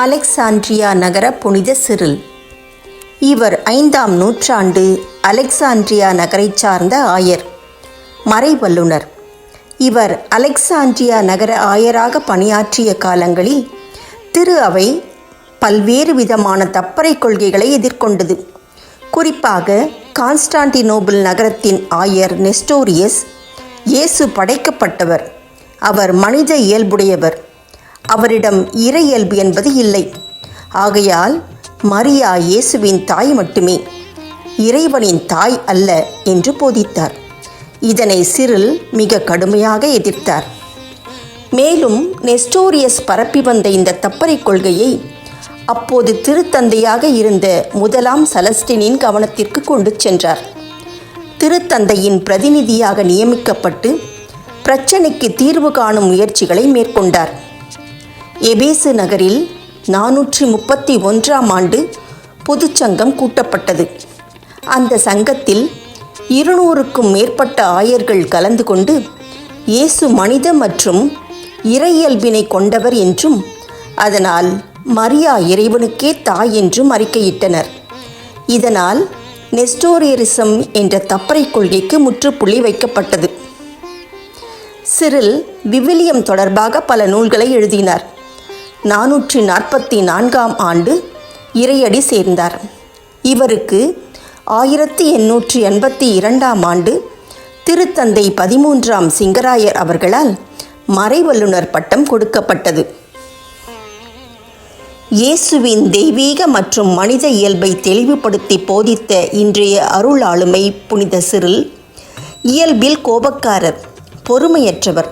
Alexandria நகர புனித Cyril. இவர் ஐந்தாம் நூற்றாண்டு அலெக்சாண்ட்ரியா நகரைச் சார்ந்த ஆயர் மறைவல்லுனர் இவர் அலெக்சாண்ட்ரியா நகர ஆயராக பணியாற்றிய காலங்களில் திரு அவை பல்வேறு விதமான தப்பறை கொள்கைகளை எதிர்கொண்டது. குறிப்பாக கான்ஸ்டான்டினோபிள் நகரத்தின் ஆயர் நெஸ்டோரியஸ் இயேசு படைக்கப்பட்டவர். அவர் மனித இயல்புடையவர். அவரிடம் இறையல்பு என்பது இல்லை. ஆகையால் மரியா இயேசுவின் தாய் மட்டுமே இறைவனின் தாய் அல்ல என்று போதித்தார். இதனை சிறில் மிக கடுமையாக எதிர்த்தார். மேலும் நெஸ்டோரியஸ் பரப்பி வந்த இந்த தப்பறை கொள்கையை அப்போது திருத்தந்தையாக இருந்த முதலாம் சலஸ்டினின் கவனத்திற்கு கொண்டு சென்றார். திருத்தந்தையின் பிரதிநிதியாக நியமிக்கப்பட்டு பிரச்சனைக்கு தீர்வு காணும் முயற்சிகளை மேற்கொண்டார். எபேசு நகரில் நானூற்றி முப்பத்தி ஒன்றாம் ஆண்டு பொதுச்சங்கம் கூட்டப்பட்டது. அந்த சங்கத்தில் இருநூறுக்கும் மேற்பட்ட ஆயர்கள் கலந்து கொண்டு இயேசு மனித மற்றும் இறையல்பினை கொண்டவர் என்றும் அதனால் மரியா இறைவனுக்கே தாய் என்றும் அறிக்கையிட்டனர். இதனால் நெஸ்டோரியரிசம் என்ற தப்பறை கொள்கைக்கு முற்றுப்புள்ளி வைக்கப்பட்டது. சிறில் விவிலியம் தொடர்பாக பல நூல்களை எழுதினார். நானூற்றி நாற்பத்தி நான்காம் ஆண்டு இறையடி சேர்ந்தார். இவருக்கு ஆயிரத்தி எண்ணூற்றி எண்பத்தி இரண்டாம் ஆண்டு திருத்தந்தை பதிமூன்றாம் சிங்கராயர் அவர்களால் மறைவல்லுனர் பட்டம் கொடுக்கப்பட்டது. இயேசுவின் தெய்வீக மற்றும் மனித இயல்பை தெளிவுபடுத்தி போதித்த இன்றைய அருள் ஆளுமை புனித சிறில் இயல்பில் கோபக்காரர் பொறுமையற்றவர்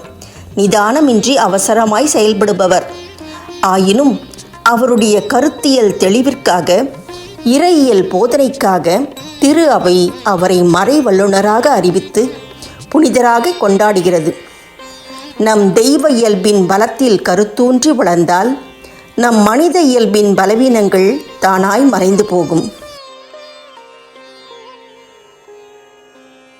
நிதானமின்றி அவசரமாய் செயல்படுபவர். ஆயினும் அவருடைய கருத்தியல் தெளிவிற்காக இறையியல் போதனைக்காக திரு அவை அவரை மறை வல்லுநராக அறிவித்து புனிதராக கொண்டாடுகிறது. நம் தெய்வ இயல்பின் பலத்தில் கருத்தூன்றி வளர்ந்தால் நம் மனித இயல்பின் பலவீனங்கள் தானாய் மறைந்து போகும்.